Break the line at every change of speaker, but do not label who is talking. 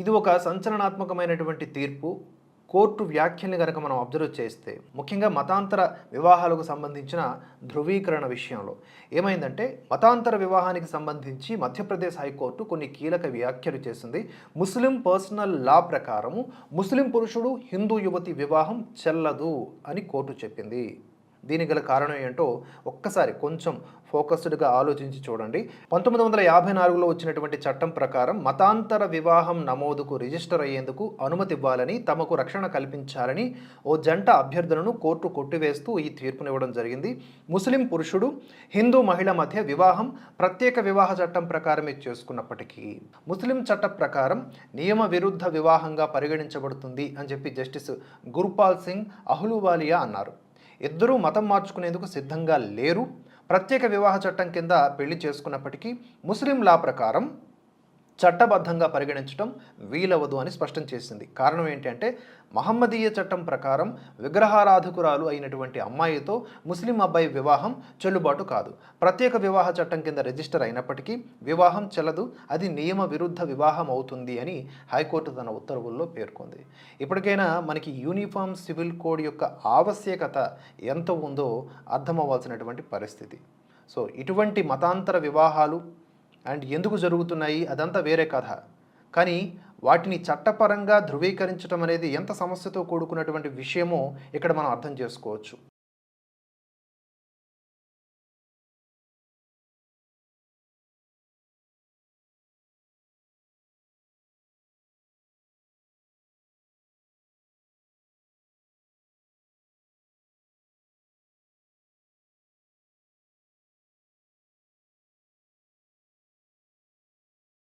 ఇది ఒక సంచలనాత్మకమైనటువంటి తీర్పు. కోర్టు వ్యాఖ్యల్ని కనుక మనం అబ్జర్వ్ చేస్తే ముఖ్యంగా మతాంతర వివాహాలకు సంబంధించిన ధృవీకరణ విషయంలో ఏమైందంటే మతాంతర వివాహానికి సంబంధించి మధ్యప్రదేశ్ హైకోర్టు కొన్ని కీలక వ్యాఖ్యలు చేసింది. ముస్లిం పర్సనల్ లా ప్రకారము ముస్లిం పురుషుడు హిందూ యువతి వివాహం చెల్లదు అని కోర్టు చెప్పింది. దీనికి గల కారణం ఏంటో ఒక్కసారి కొంచెం ఫోకస్డ్గా ఆలోచించి చూడండి. పంతొమ్మిది వందల యాభై నాలుగులో వచ్చినటువంటి చట్టం ప్రకారం మతాంతర వివాహం నమోదుకు రిజిస్టర్ అయ్యేందుకు అనుమతి ఇవ్వాలని తమకు రక్షణ కల్పించాలని ఓ జంట అభ్యర్థులను కోర్టు కొట్టివేస్తూ ఈ తీర్పునివ్వడం జరిగింది. ముస్లిం పురుషుడు హిందూ మహిళ మధ్య వివాహం ప్రత్యేక వివాహ చట్టం ప్రకారమే చేసుకున్నప్పటికీ ముస్లిం చట్ట ప్రకారం నియమ విరుద్ధ వివాహంగా పరిగణించబడుతుంది అని చెప్పి జస్టిస్ గుర్పాల్ సింగ్ అహ్లూవాలియా అన్నారు. ఇద్దరూ మతం మార్చుకునేందుకు సిద్ధంగా లేరు. ప్రత్యేక వివాహ చట్టం కింద పెళ్ళి చేసుకున్నప్పటికీ ముస్లిం లా ప్రకారం చట్టబద్ధంగా పరిగణించడం వీలవదు అని స్పష్టం చేసింది. కారణం ఏంటంటే మహమ్మదీయ చట్టం ప్రకారం విగ్రహారాధకురాలు అయినటువంటి అమ్మాయితో ముస్లిం అబ్బాయి వివాహం చెల్లుబాటు కాదు. ప్రత్యేక వివాహ చట్టం కింద రిజిస్టర్ అయినప్పటికీ వివాహం చెల్లదు అది నియమ విరుద్ధ వివాహం అవుతుంది అని హైకోర్టు తన ఉత్తర్వుల్లో పేర్కొంది. ఇప్పటికైనా మనకి యూనిఫామ్ సివిల్ కోడ్ యొక్క ఆవశ్యకత ఎంత ఉందో అర్థమవ్వాల్సినటువంటి పరిస్థితి. సో ఇటువంటి మతాంతర వివాహాలు అండ్ ఎందుకు జరుగుతున్నాయి? అదంతా వేరే కథ. కానీ వాటిని చట్టపరంగా ధృవీకరించడం అనేది ఎంత సమస్యతో కూడుకున్నటువంటి విషయమో ఇక్కడ మనం అర్థం చేసుకోవచ్చు.